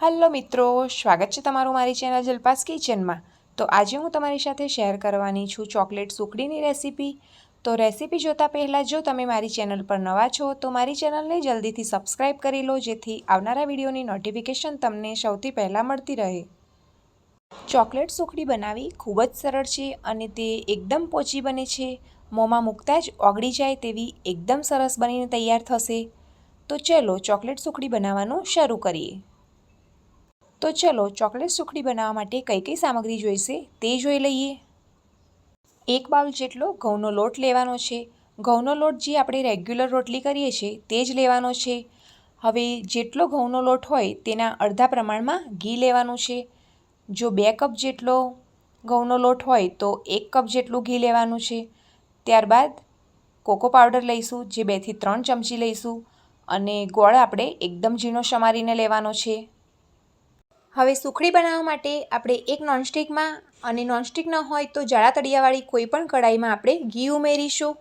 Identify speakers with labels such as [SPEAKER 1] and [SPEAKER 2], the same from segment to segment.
[SPEAKER 1] Hello મિત્રો, સ્વાગત છે તમારું મારી ચેનલ જલપાસ કિચનમાં તો આજે હું તમારી સાથે શેર કરવાની છું ચોકલેટ સુખડીની રેસીપી તો રેસીપી જોતાં પહેલાં જો તમે મારી ચેનલ પર નવા છો, તો મારી ચેનલને જલ્દીથી સબસ્ક્રાઈબ કરી લો, જેથી આવનારા વિડીયોની નોટિફિકેશન તમને સૌથી પહેલાં મળતી રહે. ચોકલેટ સુખડી બનાવવી ખૂબ જ સરળ છે અને તે એકદમ પોચી બને છે. મોંમાં મૂકતા જ ઓગળી જાય તેવી એકદમ સરસ બનીને તૈયાર થશે. તો ચલો ચોકલેટ સુખડી બનાવવાનું શરૂ કરીએ. તો ચલો ચોકલેટ સુખડી બનાવવા માટે કઈ કઈ સામગ્રી જોઈશે તે જોઈ લઈએ. એક બાઉલ જેટલો ઘઉંનો લોટ લેવાનો છે. ઘઉંનો લોટ જે આપણે રેગ્યુલર રોટલી કરીએ છીએ તે જ લેવાનો છે. હવે જેટલો ઘઉંનો લોટ હોય તેના અડધા પ્રમાણમાં ઘી લેવાનું છે. જો બે કપ જેટલો ઘઉંનો લોટ હોય તો એક કપ જેટલું ઘી લેવાનું છે. ત્યારબાદ કોકો પાવડર લઈશું જે બેથી ત્રણ ચમચી લઈશું અને ગોળ આપણે એકદમ ઝીણો સમારીને લેવાનો છે. હવે સુખડી બનાવવા માટે આપણે એક નોનસ્ટિકમાં અને નોનસ્ટિક ન હોય તો જાડા તળિયાવાળી કોઈપણ કઢાઈમાં આપણે ઘી ઉમેરીશું.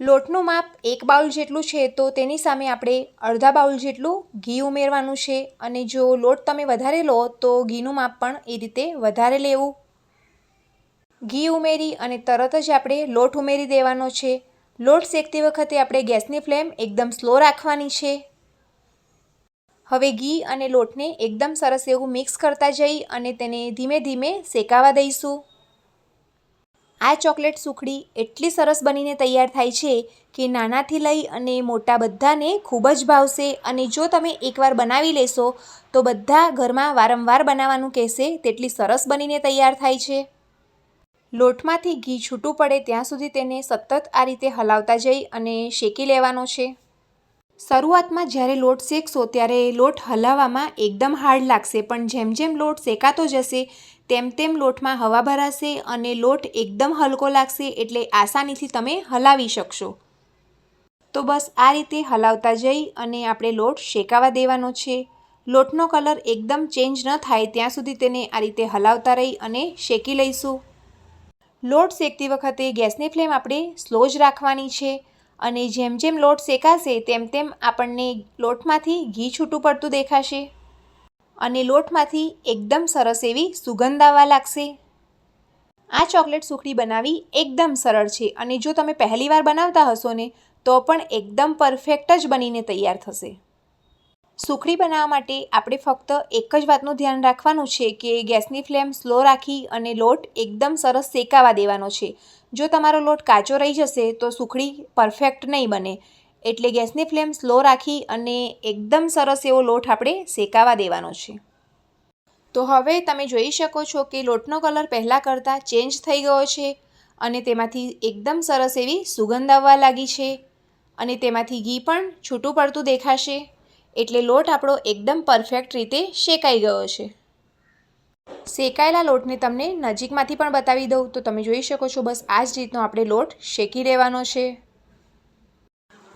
[SPEAKER 1] લોટનું માપ એક બાઉલ જેટલું છે તો તેની સામે આપણે અડધા બાઉલ જેટલું ઘી ઉમેરવાનું છે અને જો લોટ તમે વધારે લો તો ઘીનું માપ પણ એ રીતે વધારે લેવું. ઘી ઉમેરી અને તરત જ આપણે લોટ ઉમેરી દેવાનો છે. લોટ શેકતી વખતે આપણે ગેસની ફ્લેમ એકદમ સ્લો રાખવાની છે. હવે ઘી અને લોટને એકદમ સરસ એવું મિક્સ કરતા જઈ અને તેને ધીમે ધીમે શેકાવા દઈશું. આ ચોકલેટ સુખડી એટલી સરસ બનીને તૈયાર થાય છે કે નાનાથી લઈ અને મોટા બધાને ખૂબ જ ભાવશે અને જો તમે એકવાર બનાવી લેશો તો બધા ઘરમાં વારંવાર બનાવવાનું કહેશે તેટલી સરસ બનીને તૈયાર થાય છે. લોટમાંથી ઘી છૂટું પડે ત્યાં સુધી તેને સતત આ રીતે હલાવતા જઈ અને શેકી લેવાનો છે. શરૂઆતમાં જ્યારે લોટ શેકશો ત્યારે લોટ હલાવવામાં એકદમ હાર્ડ લાગશે, પણ જેમ જેમ લોટ શેકાતો જશે, તેમ તેમ લોટમાં હવા ભરાશે અને લોટ એકદમ હલકો લાગશે એટલે આસાનીથી તમે હલાવી શકશો. તો બસ આ રીતે હલાવતા જઈ અને આપણે લોટ શેકાવા દેવાનો છે. લોટનો કલર એકદમ ચેન્જ ન થાય ત્યાં સુધી તેને આ રીતે હલાવતા રહી અને શેકી લઈશું. લોટ શેકતી વખતે ગેસની ફ્લેમ આપણે સ્લો જ રાખવાની છે. અને જેમ જેમ લોટ શેકાશે, તેમ તેમ આપણને લોટમાંથી ઘી છૂટું પડતું દેખાશે. અને લોટમાંથી એકદમ સરસ એવી સુગંધ આવવા લાગશે. આ ચોકલેટ સુખડી બનાવી એકદમ સરળ છે અને જો તમે પહેલીવાર બનાવતા હશો ને તો પણ એકદમ પરફેક્ટ જ બનીને તૈયાર થશે. સુખડી બનાવવા માટે આપણે ફક્ત એક જ વાતનું ધ્યાન રાખવાનું છે કે ગેસની ફ્લેમ સ્લો રાખી અને લોટ એકદમ સરસ શેકાવા દેવાનો છે. જો તમારો લોટ કાચો રહી જશે તો સુખડી પરફેક્ટ નહીં બને. એટલે ગેસની ફ્લેમ સ્લો રાખી અને એકદમ સરસ એવો લોટ આપણે શેકાવા દેવાનો છે. તો હવે તમે જોઈ શકો છો કે લોટનો કલર પહેલાં કરતાં ચેન્જ થઈ ગયો છે અને તેમાંથી એકદમ સરસ એવી સુગંધ આવવા લાગી છે અને તેમાંથી ઘી પણ છૂટું પડતું દેખાશે. એટલે લોટ આપણો એકદમ પરફેક્ટ રીતે શેકાઈ ગયો છે. શેકાયેલા લોટને તમને નજીકમાંથી પણ બતાવી દઉં, તો તમે જોઈ શકો છો બસ આ જ રીતનો આપણે લોટ શેકી રહેવાનો છે.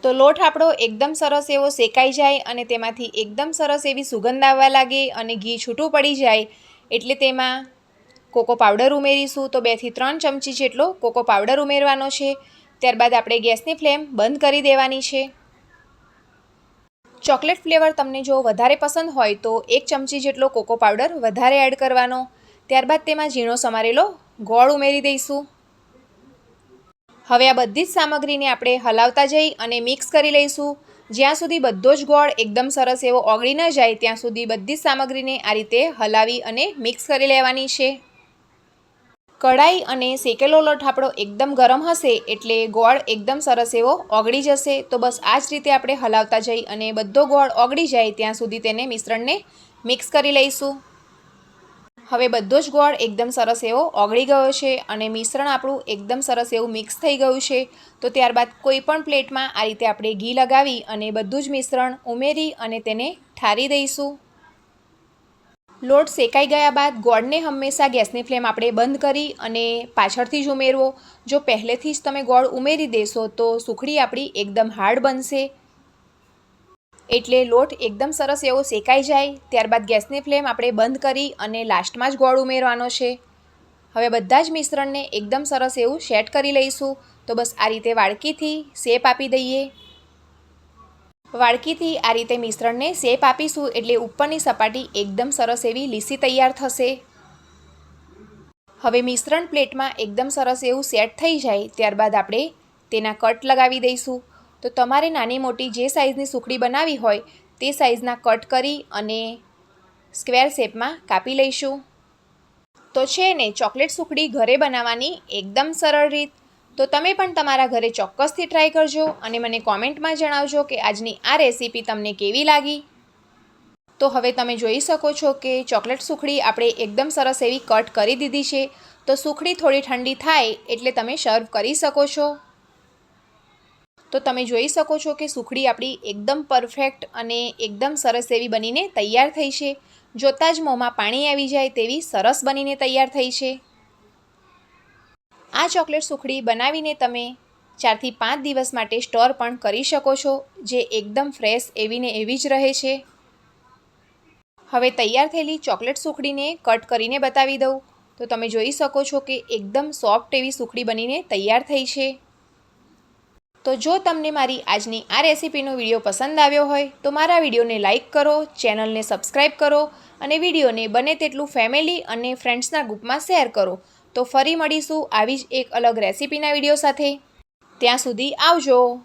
[SPEAKER 1] તો લોટ આપણો એકદમ સરસ એવો શેકાઈ જાય અને તેમાંથી એકદમ સરસ એવી સુગંધ આવવા લાગે અને ઘી છૂટું પડી જાય, એટલે તેમાં કોકો પાવડર ઉમેરીશું. તો બેથી ત્રણ ચમચી જેટલો કોકો પાવડર ઉમેરવાનો છે. ત્યારબાદ આપણે ગેસની ફ્લેમ બંધ કરી દેવાની છે. ચોકલેટ ફ્લેવર તમને જો વધારે પસંદ હોય તો એક ચમચી જેટલો કોકો પાવડર વધારે એડ કરવાનો. ત્યારબાદ તેમાં ઝીણો સમારેલો ગોળ ઉમેરી દઈશું. હવે આ બધી જ સામગ્રીને આપણે હલાવતા જઈ અને મિક્સ કરી લઈશું. જ્યાં સુધી બધો જ ગોળ એકદમ સરસ એવો ઓગળી ન જાય, ત્યાં સુધી બધી જ સામગ્રીને આ રીતે હલાવી અને મિક્સ કરી લેવાની છે. કઢાઈ અને શેકેલો લોટ આપણો એકદમ ગરમ હશે એટલે ગોળ એકદમ સરસ એવો ઓગળી જશે. તો બસ આ જ રીતે આપણે હલાવતા જઈ અને બધો ગોળ ઓગળી જાય ત્યાં સુધી તેને મિશ્રણને મિક્સ કરી લઈશું. હવે બધો જ ગોળ એકદમ સરસ એવો ઓગળી ગયો છે અને મિશ્રણ આપણું એકદમ સરસ એવું મિક્સ થઈ ગયું છે. તો ત્યારબાદ કોઈ પણ પ્લેટમાં આ રીતે આપણે ઘી લગાવી અને બધું જ મિશ્રણ ઉમેરી અને તેને ઠારી દઈશું. લોટ શેકાઈ ગયા બાદ ગોળને હંમેશા ગેસની ફ્લેમ આપણે બંધ કરી અને પાછળથી જ ઉમેરવો. જો પહેલેથી જ તમે ગોળ ઉમેરી દેશો તો સુખડી આપણી એકદમ હાર્ડ બનશે. એટલે લોટ એકદમ સરસ એવો શેકાઈ જાય. ત્યારબાદ ગેસની ફ્લેમ આપણે બંધ કરી અને લાસ્ટમાં જ ગોળ ઉમેરવાનો છે. હવે બધા જ મિશ્રણને એકદમ સરસ એવું સેટ કરી લઈશું. તો બસ આ રીતે વાડકીથી શેપ આપી દઈએ. વાડકીથી આ રીતે મિશ્રણને શેપ આપીશું એટલે ઉપરની સપાટી એકદમ સરસ એવી લીસી તૈયાર થશે. હવે મિશ્રણ પ્લેટમાં એકદમ સરસ એવું સેટ થઈ જાય ત્યારબાદ આપણે તેના કટ લગાવી દઈશું. તો તમારે નાની મોટી જે સાઇઝની સુખડી બનાવી હોય તે સાઇઝના કટ કરી અને સ્ક્વેર શેપમાં કાપી લઈશું. તો છે ને, ચોકલેટ સુખડી ઘરે બનાવવાની એકદમ સરળ રીત. તો તમે પણ તમારા ઘરે ચોક્કસથી ટ્રાય કરજો અને મને કોમેન્ટમાં જણાવજો કે આજની આ રેસીપી તમને કેવી લાગી. તો હવે તમે જોઈ શકો છો કે ચોકલેટ સુખડી આપણે એકદમ સરસ એવી કટ કરી દીધી છે. તો સુખડી થોડી ઠંડી થાય એટલે તમે સર્વ કરી શકો છો. તો તમે જોઈ શકો છો કે સુખડી આપણી એકદમ પરફેક્ટ અને એકદમ સરસ એવી બનીને તૈયાર થઈ છે. જોતાં જ મોંમાં પાણી આવી જાય તેવી સરસ બનીને તૈયાર થઈ છે. ચોકલેટ સુખડી બનાવીને તમે ચારથી પાંચ દિવસ માટે સ્ટોર પણ કરી શકો છો, જે એકદમ ફ્રેશ એવી ને એવી જ રહે છે. હવે તૈયાર થયેલી ચોકલેટ સુખડીને કટ કરીને બતાવી દઉં. તો તમે જોઈ શકો છો કે એકદમ સોફ્ટ એવી સુખડી બનીને તૈયાર થઈ છે. તો જો તમને મારી આજની આ રેસીપીનો વીડિયો પસંદ આવ્યો હોય, તો મારા વિડીયોને લાઇક કરો, ચેનલને સબસ્ક્રાઈબ કરો અને વિડીયોને બને તેટલું ફેમિલી અને ફ્રેન્ડ્સના ગ્રુપમાં શેર કરો. તો ફરી મળીશું આવી જ એક અલગ રેસીપીના વીડિયો સાથે. ત્યાં સુધી આવજો.